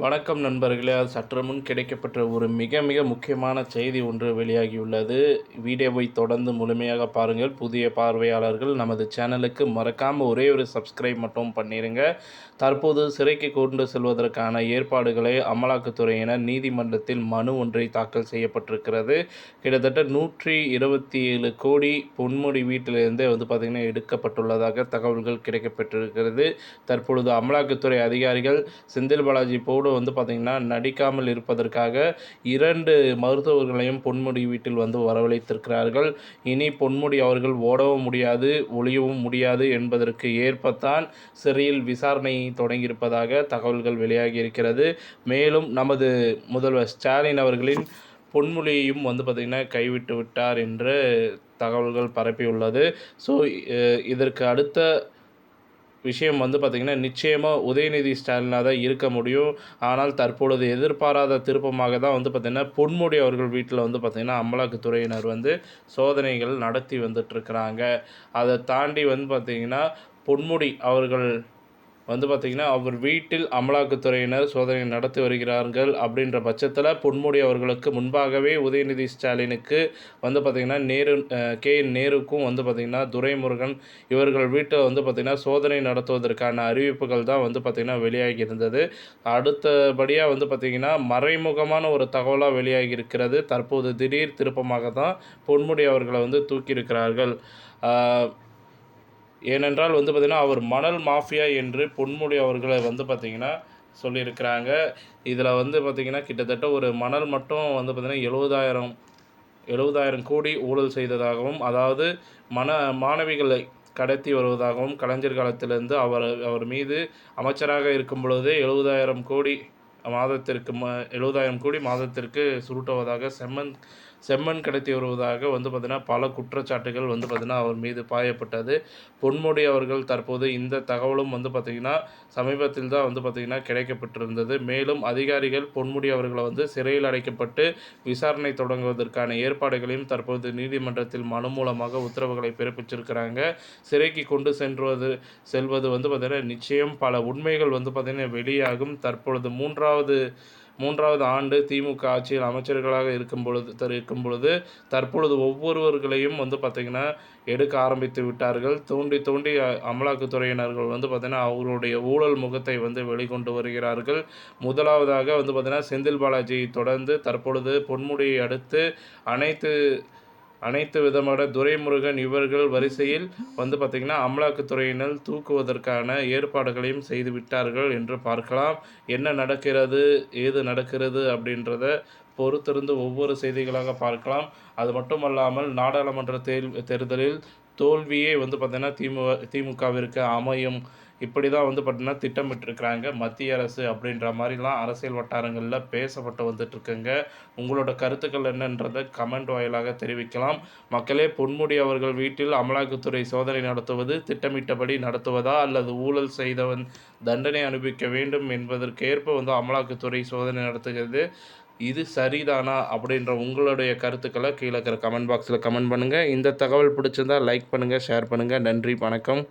வணக்கம் நண்பர்களே. அது சற்று முன் கிடைக்கப்பெற்ற ஒரு மிக மிக முக்கியமான செய்தி ஒன்று வெளியாகியுள்ளது. வீடியோவை தொடர்ந்து முழுமையாக பாருங்கள். புதிய பார்வையாளர்கள் நமது சேனலுக்கு மறக்காமல் ஒரே ஒரு சப்ஸ்கிரைப் மட்டும் பண்ணிடுங்க தற்போது சிறைக்கு கொண்டு செல்வதற்கான ஏற்பாடுகளை அமலாக்கத்துறையினர் நீதிமன்றத்தில் மனு ஒன்றை தாக்கல் செய்யப்பட்டிருக்கிறது. கிட்டத்தட்ட நூற்றி இருபத்தி ஏழு கோடி பொன்முடி வீட்டிலிருந்தே வந்து பார்த்திங்கன்னா எடுக்கப்பட்டுள்ளதாக தகவல்கள் கிடைக்கப்பெற்றிருக்கிறது. தற்பொழுது அமலாக்கத்துறை அதிகாரிகள் செந்தில் பாலாஜி போ கூட வந்து பார்த்திங்கன்னா நடிக்காமல் இருப்பதற்காக இரண்டு மருத்துவர்களையும் பொன்முடி வீட்டில் வந்து வரவழைத்திருக்கிறார்கள். இனி பொன்முடி அவர்கள் ஓடவும் முடியாது ஒளியவும் முடியாது என்பதற்கு ஏற்பத்தான் சிறையில் விசாரணை தொடங்கியிருப்பதாக தகவல்கள் வெளியாகி இருக்கிறது. மேலும் நமது முதல்வர் ஸ்டாலின் அவர்களின் பொன்மொழியையும் வந்து பார்த்திங்கன்னா கைவிட்டு விட்டார் என்று தகவல்கள் பரப்பியுள்ளது. ஸோ இதற்கு அடுத்த விஷயம் வந்து பார்த்திங்கன்னா நிச்சயமாக உதயநிதி ஸ்டாலினாக தான் இருக்க முடியும். ஆனால் தற்பொழுது எதிர்பாராத திருப்பமாக தான் வந்து பார்த்திங்கன்னா பொன்முடி அவர்கள் வீட்டில் வந்து பார்த்திங்கன்னா அமலாக்கத்துறையினர் வந்து சோதனைகள் நடத்தி வந்துட்டுருக்குறாங்க அதை தாண்டி வந்து பார்த்திங்கன்னா பொன்முடி அவர்கள் வந்து பார்த்திங்கன்னா அவர் வீட்டில் அமலாக்கத்துறையினர் சோதனை நடத்தி வருகிறார்கள் அப்படின்ற பட்சத்தில் பொன்முடி அவர்களுக்கு முன்பாகவே உதயநிதி ஸ்டாலினுக்கு வந்து பார்த்திங்கன்னா நேரு கே நேருக்கும் வந்து பார்த்திங்கன்னா துரைமுருகன் இவர்கள் வீட்டில் வந்து பார்த்திங்கன்னா சோதனை நடத்துவதற்கான அறிவிப்புகள் தான் வந்து பார்த்திங்கன்னா வெளியாகி இருந்தது. அடுத்தபடியாக வந்து பார்த்திங்கன்னா மறைமுகமான ஒரு தகவலாக வெளியாகி இருக்கிறது. தற்போது திடீர் திருப்பமாக தான் பொன்முடி அவர்களை வந்து தூக்கியிருக்கிறார்கள் ஏனென்றால் வந்து பார்த்திங்கன்னா அவர் மணல் மாஃபியா என்று பொன்முடி அவர்களை வந்து பார்த்திங்கன்னா சொல்லியிருக்கிறாங்க. இதில் வந்து பார்த்திங்கன்னா கிட்டத்தட்ட ஒரு மணல் மட்டும் வந்து பார்த்திங்கன்னா எழுபதாயிரம் எழுபதாயிரம் கோடி ஊழல் செய்ததாகவும் அதாவது மன மாணவிகளை கடத்தி வருவதாகவும் கலைஞர் காலத்திலிருந்து அவர் அவர் மீது அமைச்சராக இருக்கும் பொழுதே எழுபதாயிரம் கோடி மாதத்திற்கு ம எழுபதாயிரம் கோடி மாதத்திற்கு சுருட்டுவதாக செம்மன் செம்மண் கடத்தி வருவதாக வந்து பார்த்திங்கன்னா பல குற்றச்சாட்டுகள் வந்து பார்த்திங்கன்னா அவர் மீது பாயப்பட்டது. பொன்முடி அவர்கள் தற்போது இந்த தகவலும் வந்து பார்த்திங்கன்னா சமீபத்தில் தான் வந்து பார்த்திங்கன்னா கிடைக்கப்பட்டிருந்தது. மேலும் அதிகாரிகள் பொன்முடி அவர்களை வந்து சிறையில் அடைக்கப்பட்டு விசாரணை தொடங்குவதற்கான ஏற்பாடுகளையும் தற்போது நீதிமன்றத்தில் மனு மூலமாக உத்தரவுகளை பிறப்பிச்சிருக்கிறாங்க. சிறைக்கு கொண்டு சென்றுவது செல்வது வந்து பார்த்திங்கன்னா நிச்சயம். பல உண்மைகள் வந்து பார்த்திங்கன்னா வெளியாகும். தற்பொழுது மூன்றாவது மூன்றாவது ஆண்டு திமுக ஆட்சியில் அமைச்சர்களாக இருக்கும் பொழுது இருக்கும் பொழுது தற்பொழுது ஒவ்வொருவர்களையும் வந்து பார்த்திங்கன்னா எடுக்க ஆரம்பித்து விட்டார்கள். தூண்டி தூண்டி அமலாக்கத்துறையினர்கள் வந்து பார்த்திங்கன்னா அவர்களுடைய ஊழல் முகத்தை வந்து வெளிக்கொண்டு வருகிறார்கள். முதலாவதாக வந்து பார்த்திங்கன்னா செந்தில் பாலாஜியை தொடர்ந்து தற்பொழுது பொன்முடியை அடுத்து அனைத்து அனைத்து விதமான துரைமுருகன் இவர்கள் வரிசையில் வந்து பார்த்திங்கன்னா அமலாக்கத்துறையினர் தூக்குவதற்கான ஏற்பாடுகளையும் செய்து விட்டார்கள் என்று பார்க்கலாம். என்ன நடக்கிறது ஏது நடக்கிறது அப்படின்றத பொறுத்திருந்து ஒவ்வொரு செய்திகளாக பார்க்கலாம். அது மட்டுமல்லாமல் நாடாளுமன்ற தேர்தலில் தோல்வியே வந்து பார்த்திங்கன்னா திமுக திமுகவிற்கு அமையும் இப்படி தான் வந்து பார்த்திங்கன்னா திட்டமிட்டிருக்கிறாங்க. மத்திய அரசு அப்படின்ற மாதிரிலாம் அரசியல் வட்டாரங்களில் பேசப்பட்டு வந்துட்டுருக்குங்க. உங்களோட கருத்துக்கள் என்னன்றதை கமெண்ட் வாயிலாக தெரிவிக்கலாம். மக்களே பொன்முடி அவர்கள் வீட்டில் அமலாக்கத்துறை சோதனை நடத்துவது திட்டமிட்டபடி நடத்துவதா அல்லது ஊழல் செய்தவன் தண்டனை அனுபவிக்க வேண்டும் என்பதற்கேற்ப வந்து அமலாக்கத்துறை சோதனை நடத்துகிறது. இது சரிதானா அப்படின்ற உங்களுடைய கருத்துக்களை கீழே இருக்கிற கமெண்ட் பாக்ஸில் கமெண்ட் பண்ணுங்கள் இந்த தகவல் பிடிச்சிருந்தால் லைக் பண்ணுங்கள் ஷேர் பண்ணுங்கள் நன்றி வணக்கம்.